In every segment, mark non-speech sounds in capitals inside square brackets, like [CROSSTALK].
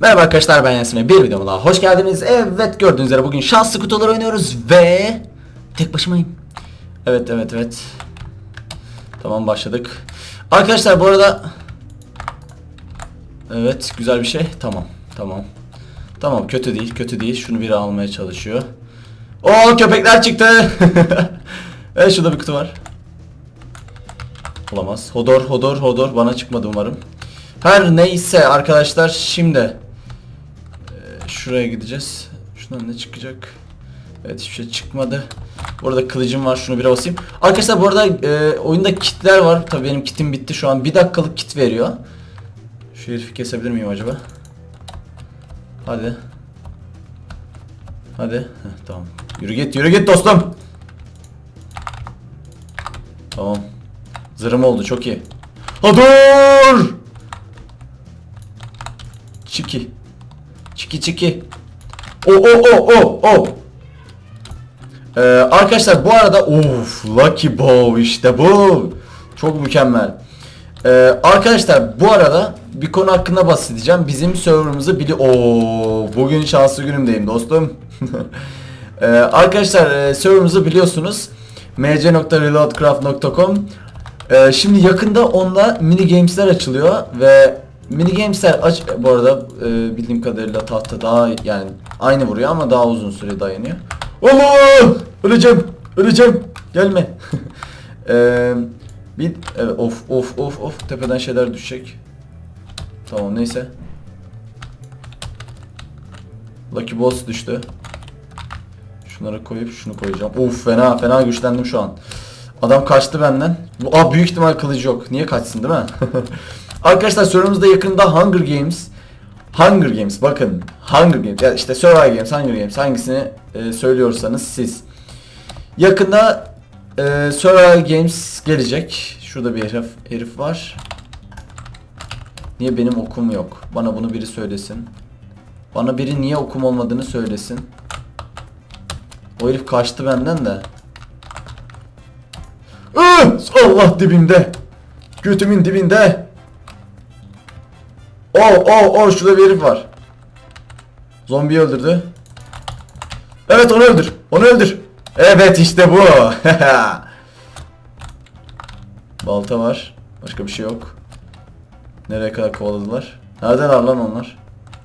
Merhaba arkadaşlar ben Yasin'e bir videoma daha hoş geldiniz. Evet gördüğünüz üzere bugün şanslı kutular oynuyoruz ve tek başımayım. Evet evet evet. Tamam başladık. Arkadaşlar bu arada Evet güzel bir şey. Tamam tamam. Tamam kötü değil kötü değil. Şunu biri almaya çalışıyor. Oo köpekler çıktı. [LAUGHS] evet şurada bir kutu var. Olamaz. Hodor hodor hodor bana çıkmadı umarım. Her neyse arkadaşlar şimdi şuraya gideceğiz. Şundan ne çıkacak? Evet hiçbir şey çıkmadı. Burada kılıcım var. Şunu bir basayım. Arkadaşlar bu arada e, oyunda kitler var. Tabii benim kitim bitti şu an. Bir dakikalık kit veriyor. Şu herifi kesebilir miyim acaba? Hadi. Hadi. Heh, tamam. Yürü git yürü git dostum. Tamam. Zırhım oldu çok iyi. Ha dur! Çiki. Çiki çiki. O o o o o. Ee, arkadaşlar bu arada of Lucky Bow işte bu. Çok mükemmel. Ee, arkadaşlar bu arada bir konu hakkında bahsedeceğim. Bizim serverımızı bili... Oo bugün şanslı günümdeyim dostum. [LAUGHS] Ee, arkadaşlar e, serverımızı biliyorsunuz. mc.reloadcraft.com ee, Şimdi yakında onda mini games'ler açılıyor ve mini games'ler aç bu arada e, bildiğim kadarıyla tahta daha yani aynı vuruyor ama daha uzun süre dayanıyor. Allah! Öleceğim. Öleceğim. Gelme. ee, [LAUGHS] bir evet, of of of of tepeden şeyler düşecek. Tamam neyse. Lucky Boss düştü. Şunları koyup şunu koyacağım. Of fena fena güçlendim şu an. Adam kaçtı benden. Bu aa, büyük ihtimal kılıcı yok. Niye kaçsın değil mi? [LAUGHS] Arkadaşlar sorumuzda yakında Hunger Games. Hunger Games bakın. Hunger Games. Ya işte Survival Games, Hunger Games hangisini e, söylüyorsanız siz. Yakında e, Survival Games gelecek. Şurada bir herif, herif var. Niye benim okum yok? Bana bunu biri söylesin. Bana biri niye okum olmadığını söylesin. O herif kaçtı benden de. Allah dibimde. Götümün dibinde. Oh oh oh şurada bir herif var. Zombiyi öldürdü. Evet onu öldür. Onu öldür. Evet işte bu. [LAUGHS] Balta var. Başka bir şey yok. Nereye kadar kovaladılar? Neredeler lan onlar?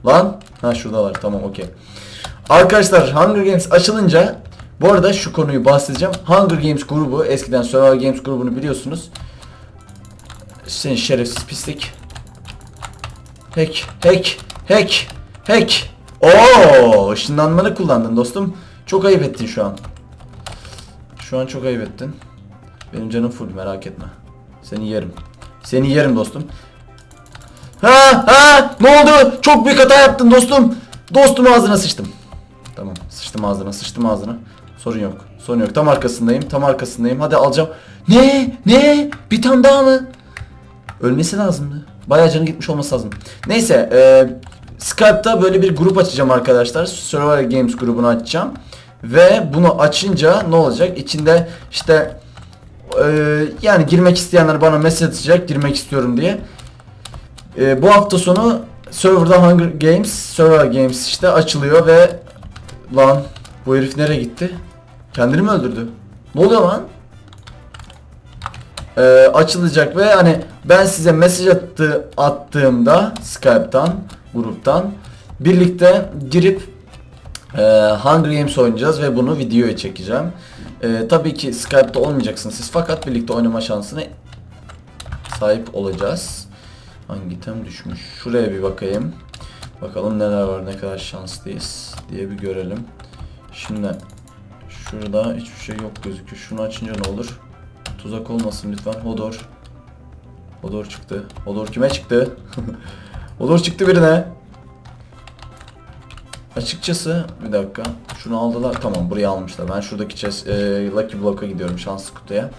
Lan? Ha şuradalar. Tamam okey. Arkadaşlar Hunger Games açılınca bu arada şu konuyu bahsedeceğim. Hunger Games grubu eskiden Survival Games grubunu biliyorsunuz. Sen şerefsiz pislik. Hack, hack, hack, hack. Oo, ışınlanmanı kullandın dostum. Çok ayıp ettin şu an. Şu an çok ayıp ettin. Benim canım full merak etme. Seni yerim. Seni yerim dostum. Ha ha ne oldu? Çok büyük hata yaptın dostum. Dostum ağzına sıçtım. Tamam sıçtım ağzına sıçtım ağzına. Sorun yok. Sorun yok. Tam arkasındayım. Tam arkasındayım. Hadi alacağım. Ne? Ne? Bir tane daha mı? Ölmesi lazımdı. Bayağı canı gitmiş olması lazım. Neyse. E, Skype'da böyle bir grup açacağım arkadaşlar. Survival Games grubunu açacağım. Ve bunu açınca ne olacak? İçinde işte e, yani girmek isteyenler bana mesaj atacak girmek istiyorum diye. E, bu hafta sonu serverda Hunger Games, Survival Games işte açılıyor ve lan bu herif nereye gitti? Kendini mi öldürdü? Ne oluyor lan? Ee, açılacak ve hani ben size mesaj attı, attığımda Skype'tan, gruptan birlikte girip e, Hunger Games oynayacağız ve bunu videoya çekeceğim. E, tabii ki Skype'da olmayacaksınız siz fakat birlikte oynama şansına sahip olacağız. Hangi item düşmüş? Şuraya bir bakayım. Bakalım neler var, ne kadar şanslıyız diye bir görelim. Şimdi şurada hiçbir şey yok gözüküyor. Şunu açınca ne olur? Tuzak olmasın lütfen. Hodor. Hodor çıktı. Hodor kime çıktı? [LAUGHS] Hodor çıktı birine. Açıkçası bir dakika. Şunu aldılar. Tamam buraya almışlar. Ben şuradaki chest, e, Lucky Block'a gidiyorum şanslı kutuya.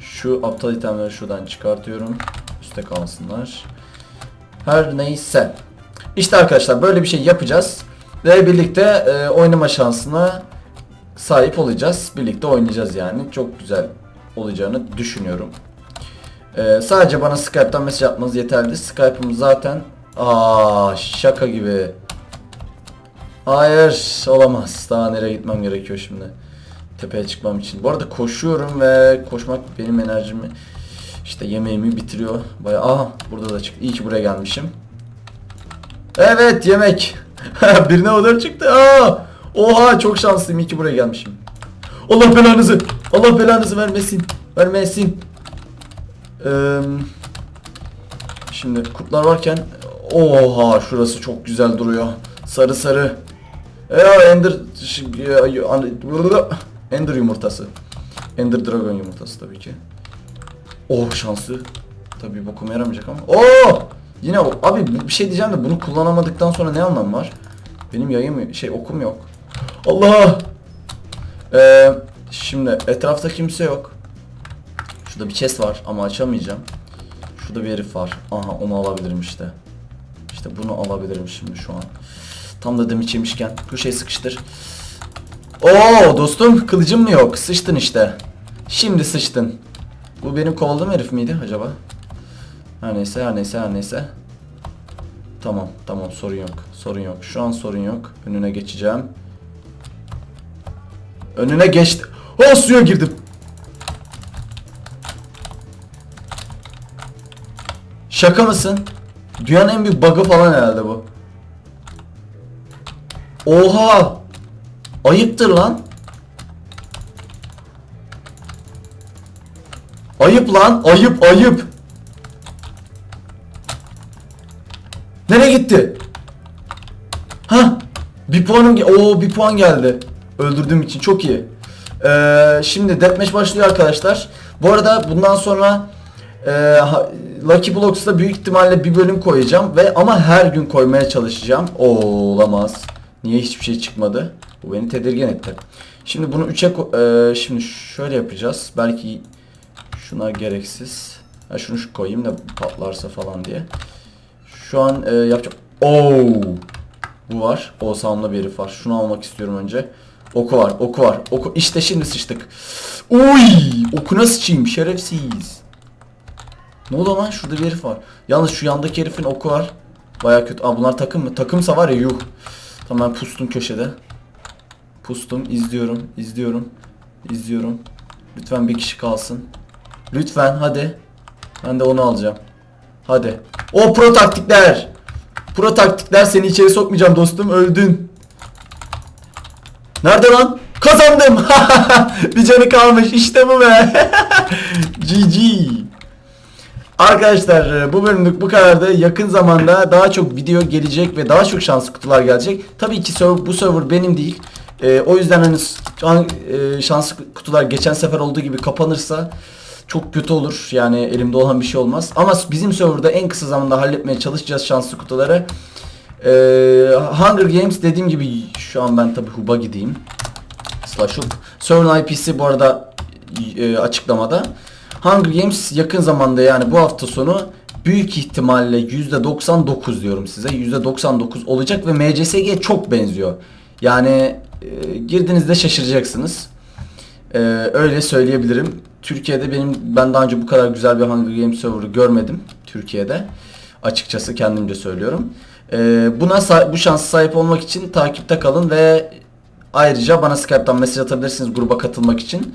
Şu aptal itemleri şuradan çıkartıyorum. Üste kalsınlar. Her neyse. İşte arkadaşlar böyle bir şey yapacağız. Ve birlikte e, oynama şansına sahip olacağız. Birlikte oynayacağız yani. Çok güzel olacağını düşünüyorum. E, sadece bana Skype'tan mesaj atmanız yeterli. Skype'ım zaten Aa şaka gibi. Hayır olamaz. Daha nereye gitmem gerekiyor şimdi. Tepeye çıkmam için. Bu arada koşuyorum ve koşmak benim enerjimi işte yemeğimi bitiriyor. Bayağı aha burada da çıktı. İyi ki buraya gelmişim. Evet yemek. [LAUGHS] Birine odar çıktı. Aa! Oha çok şanslıyım. İyi ki buraya gelmişim. Allah belanızı. Allah belanızı vermesin. Vermesin. Eee Şimdi kurtlar varken oha şurası çok güzel duruyor. Sarı sarı. Ya Ender Ender yumurtası. Ender Dragon yumurtası tabii ki. Oh şanslı. Tabii bokuma yaramayacak ama. Oo! Yine o. Abi bir şey diyeceğim de bunu kullanamadıktan sonra ne anlamı var? Benim yayım şey okum yok. Allah! Ee, şimdi etrafta kimse yok. Şurada bir chest var ama açamayacağım. Şurada bir herif var. Aha onu alabilirim işte. İşte bunu alabilirim şimdi şu an. Tam da demir yemişken. Köşeye sıkıştır. Oo dostum kılıcım mı yok? Sıçtın işte. Şimdi sıçtın. Bu benim kovaladığım herif miydi acaba? Her neyse her neyse her neyse. Tamam tamam sorun yok. Sorun yok. Şu an sorun yok. Önüne geçeceğim. Önüne geçti. Oh suya girdim. Şaka mısın? Dünyanın en büyük bug'ı falan herhalde bu. Oha! Ayıptır lan. Ayıp lan, ayıp, ayıp. Nereye gitti? Ha? Bir puanım, oo bir puan geldi. Öldürdüğüm için çok iyi. Ee, şimdi deathmatch başlıyor arkadaşlar. Bu arada bundan sonra e, Lucky Blocks'ta büyük ihtimalle bir bölüm koyacağım ve ama her gün koymaya çalışacağım. Olamaz. Niye hiçbir şey çıkmadı? Bu beni tedirgin etti. Şimdi bunu 3'e ko- e, şimdi şöyle yapacağız. Belki şunlar gereksiz. Ha, şunu şu koyayım da patlarsa falan diye. Şu an e, yapacağım. Oo! Bu var. O sağımda bir herif var. Şunu almak istiyorum önce. Oku var, oku var. Oku. İşte şimdi sıçtık. Uy! Okuna sıçayım şerefsiz. Ne oldu lan? Şurada bir herif var. Yalnız şu yandaki herifin oku var. Baya kötü. Aa bunlar takım mı? Takımsa var ya yuh. Tamam ben pustum köşede. Pustum. izliyorum, izliyorum, izliyorum. Lütfen bir kişi kalsın. Lütfen hadi. Ben de onu alacağım. Hadi. O pro taktikler. Pro taktikler seni içeri sokmayacağım dostum. Öldün. Nerede lan? Kazandım. [LAUGHS] bir canı kalmış. İşte bu be. [LAUGHS] GG. Arkadaşlar e, bu bölümlük bu kadardı. Yakın zamanda daha çok video gelecek ve daha çok şanslı kutular gelecek. Tabii ki server, bu server benim değil. E, o yüzden hani can- e, şanslı kutular geçen sefer olduğu gibi kapanırsa çok kötü olur. Yani elimde olan bir şey olmaz. Ama bizim serverda en kısa zamanda halletmeye çalışacağız şanslı kutuları. E, Hunger Games dediğim gibi şu an ben tabii Hub'a gideyim. Slash Hub. Server IP'si bu arada e, açıklamada. Hunger Games yakın zamanda yani bu hafta sonu büyük ihtimalle %99 diyorum size. %99 olacak ve MCSG'ye çok benziyor. Yani e, girdiğinizde şaşıracaksınız. E, öyle söyleyebilirim. Türkiye'de benim ben daha önce bu kadar güzel bir Hunger Games server'ı görmedim Türkiye'de. Açıkçası kendimce söylüyorum. E, buna bu şansa sahip olmak için takipte kalın ve ayrıca bana Skype'tan mesaj atabilirsiniz gruba katılmak için.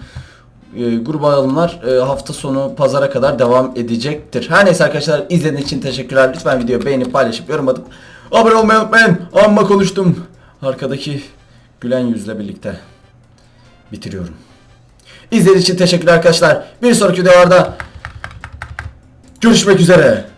E, gruba alımlar e, hafta sonu pazara kadar devam edecektir. Her neyse arkadaşlar izlediğiniz için teşekkürler. Lütfen videoyu beğenip paylaşıp yorum atıp abone olmayı unutmayın. Amma konuştum. Arkadaki gülen yüzle birlikte bitiriyorum. İzlediğiniz için teşekkürler arkadaşlar. Bir sonraki videolarda görüşmek üzere.